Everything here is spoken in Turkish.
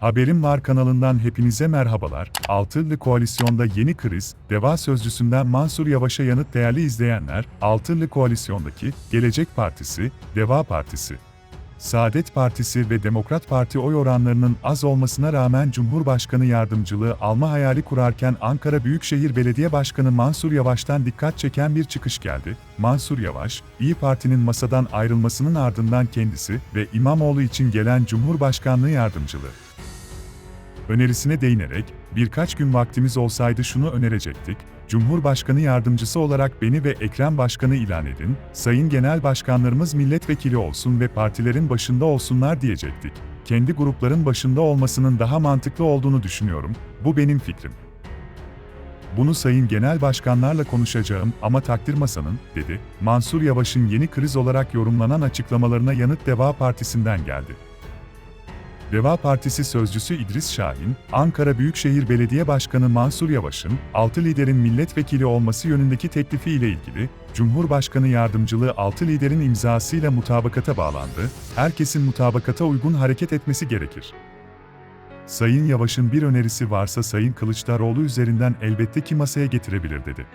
Haberim Var kanalından hepinize merhabalar. Altılı Koalisyon'da yeni kriz, Deva Sözcüsü'nden Mansur Yavaş'a yanıt değerli izleyenler, Altılı Koalisyon'daki Gelecek Partisi, Deva Partisi, Saadet Partisi ve Demokrat Parti oy oranlarının az olmasına rağmen Cumhurbaşkanı yardımcılığı alma hayali kurarken Ankara Büyükşehir Belediye Başkanı Mansur Yavaş'tan dikkat çeken bir çıkış geldi. Mansur Yavaş, İyi Parti'nin masadan ayrılmasının ardından kendisi ve İmamoğlu için gelen Cumhurbaşkanlığı yardımcılığı önerisine değinerek, birkaç gün vaktimiz olsaydı şunu önerecektik, Cumhurbaşkanı yardımcısı olarak beni ve Ekrem Başkanı ilan edin, sayın genel başkanlarımız milletvekili olsun ve partilerin başında olsunlar diyecektik. Kendi grupların başında olmasının daha mantıklı olduğunu düşünüyorum, bu benim fikrim. Bunu sayın genel başkanlarla konuşacağım ama takdir masanın, dedi, Mansur Yavaş'ın yeni kriz olarak yorumlanan açıklamalarına yanıt Deva Partisi'nden geldi. Deva Partisi sözcüsü İdris Şahin, Ankara Büyükşehir Belediye Başkanı Mansur Yavaş'ın, 6 liderin milletvekili olması yönündeki teklifi ile ilgili, Cumhurbaşkanı yardımcılığı 6 liderin imzasıyla mutabakata bağlandı, herkesin mutabakata uygun hareket etmesi gerekir. Sayın Yavaş'ın bir önerisi varsa Sayın Kılıçdaroğlu üzerinden elbette ki masaya getirebilir dedi.